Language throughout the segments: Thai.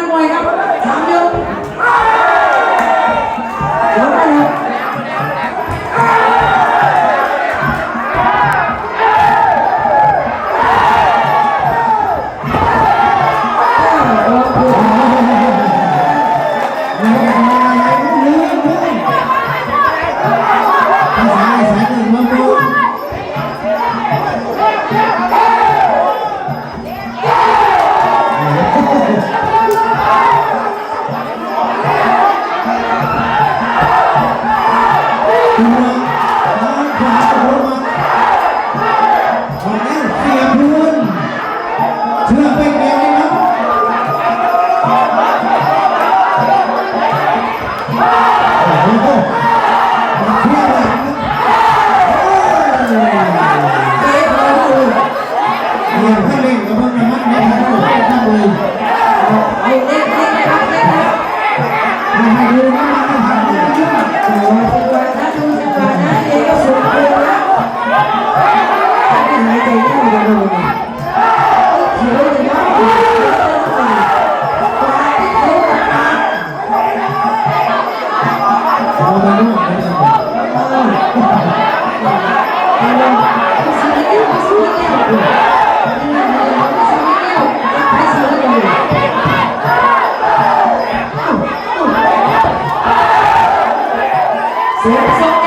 นักมวยครับถาม นให้เล่นกับมันมันไม่ทันหรอกท่านเลยเอาเล่นเล่น เ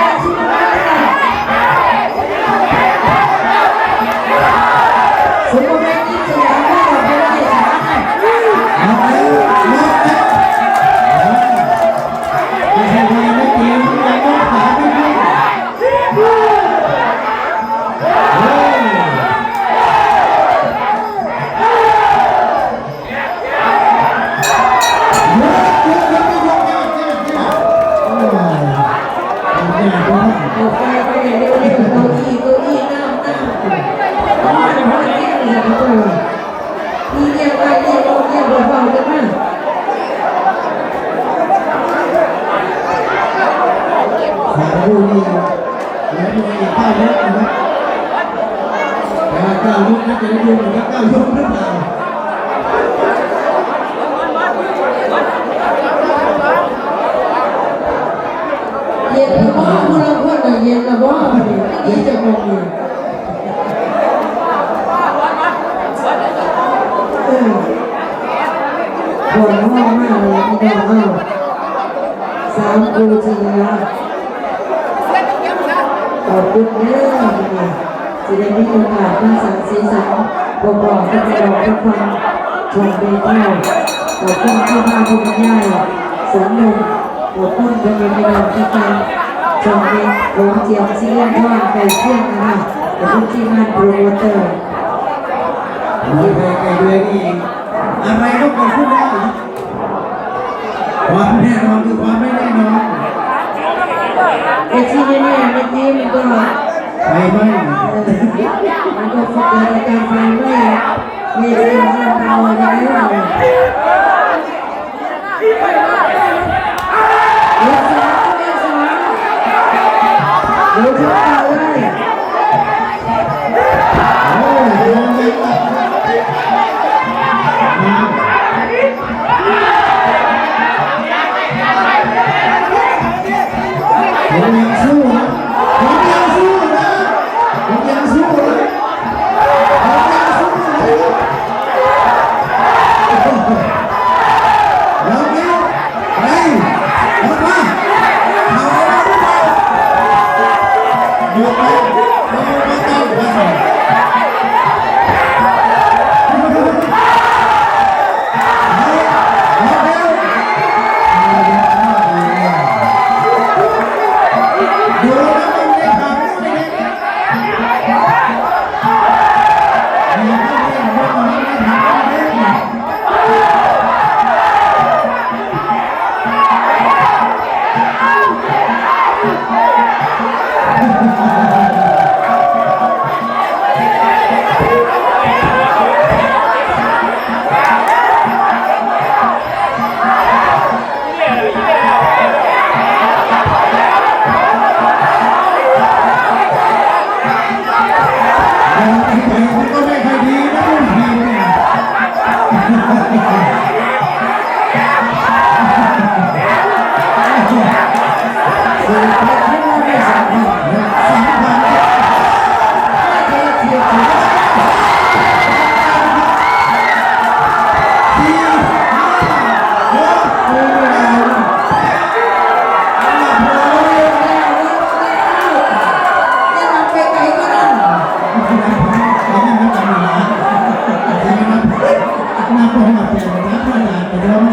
จะได้ดูเหมือนกับเก้ายกหรือเปล่าเย็นละบ่ผู้ละคนน่ะเย็นละบ่นี่จะมองอยู่เออปวดห้องมากเลยพี่น้องเอ้าสามครูจริงนะขอบคุณเด้อ จะได้มีโอกาสมาสั่งสีสันบอกบอกให้พี่น้องทุกคนชมเบเท่าขอบคุณที่มาคุณยายสมนนมขอบคุณที่มีพี่น้องที่มาชมเบโรงเจียมซีเรียนทอดไก่เที่ยงนะคะขอบคุณที่มาโปรโมเตอร์มีใค เดี๋ยวสองเลยโอ้ยมองไม่ตัดผมยังสู้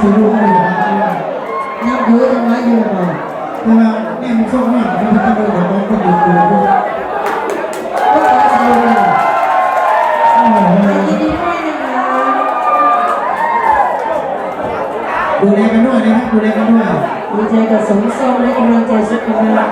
สิรู้ได้นับเยอะจังวะเยอะหน่อยแต่ว่าเนี่ยมันส่งมากมันจะเป็นแบบว่าคนอยู่ตัวพวกก็ขอแสดงโอ้โหยินดีด้วยนะคะดูแลกันด้วยนะครับดูแลกันด้วยดีใจกับสมทรงและกำลังใจสุดกำลัง